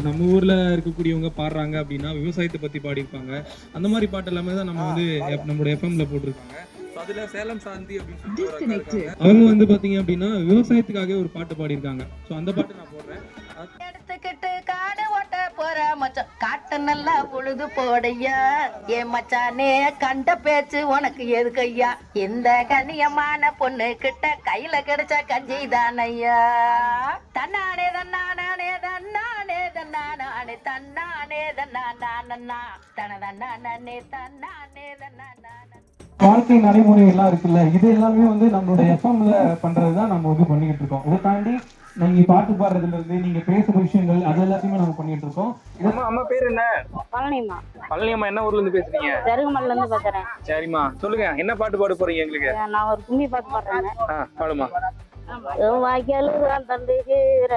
இப்போ நம்ம ஊர்ல இருக்கக்கூடியவங்க பாடுறாங்க அப்படின்னா விவசாயத்தை பத்தி பாடியிருப்பாங்க. அந்த மாதிரி பாட்டு எல்லாமே தான் நம்ம வந்து நம்மளோட எஃப்எம்ல போட்டிருக்காங்க. அதுல சேலம் சாந்தி அப்படின்னு. அவங்க வந்து பாத்தீங்க அப்படின்னா விவசாயத்துக்காக ஒரு பாட்டு பாடியிருக்காங்க. ஸோ அந்த பாட்டு நான் போடுறேன். எடுத்துக்கிட்டு காடு ஓட்ட போற மச்சான். காட்டு நல்லா உழுது போடையா. ஏ மச்சானே கண்ட பேச்சு உனக்கு எதுக்கையா? இந்த கண்ணியமான பொண்ணு கிட்ட கையில கிடைச்ச கஞ்சி தானையா? தன்னானே வாழ்க்கை நடைமுறை எல்லாம் இருக்குல்ல இது எல்லாமே வந்து நம்மளோட எஃப்எம்ல பண்றது தான் நம்ம வந்து பண்ணிக்கிட்டு இருக்கோம். இதை தாண்டி நீங்க பாட்டு பாடுறதுல இருந்து நீங்க பேசுற விஷயங்கள் அது எல்லாத்தையுமே நம்ம பண்ணிட்டு இருக்கோம். அம்மா அம்மா பேர் என்ன? பழனிமா பழனி அம்மா என்ன ஊர்ல இருந்து பேசுறீங்க? ஜருகுமல்ல இருந்து பேசுறேன். சரிம்மா சொல்லுங்க என்ன பாட்டு பாட போறீங்க எங்களுக்கு? நான் ஒரு கும்மி பாட்டு பாடுறேங்க. ஆ பாடுமா வாய்க்காலு தான் தந்துகிற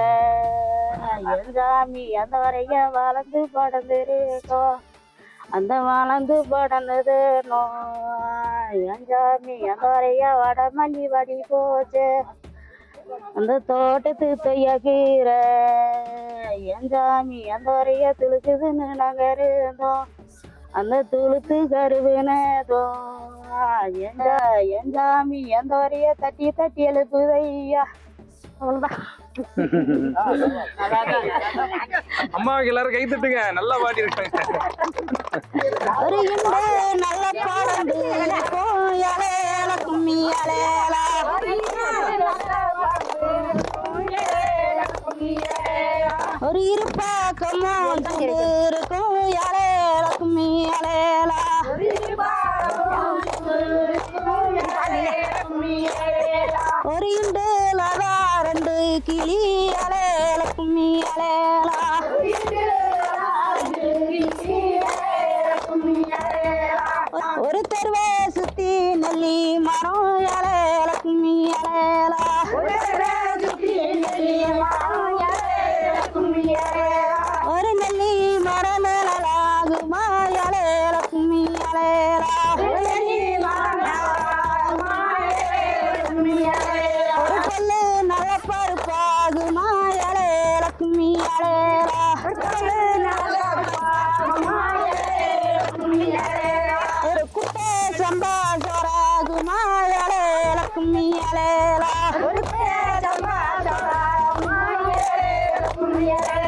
என் சாமி அந்த வரைய வளர்ந்து படந்துருக்கோ அந்த வளர்ந்து படந்தது நோ என் சாமி அந்த வரைய வட மல்லி வடி போச்சு. அந்த தோட்டத்து தையகீர. என் சாமி அந்த வரைய துளுக்குதுன்னு நாங்கள் இருந்தோம் அந்த துளுத்து கருவினதோ. என் சாமி எந்த வரைய தட்டி தட்டி எழுப்புதையா. அவ்வளோதான் அம்மாவுக்கு எல்லாரும் கை தட்டுங்க. நல்லா பாடி இருக்காங்க ஒரு இன்ப கிளி இலையில கும்மி இலையில ஒரு தெருவை சுத்தி நல்லி மரம் இலையில லக்ஷ்மி கும்மி இலையில ஒரு கொல்லி மலை தனை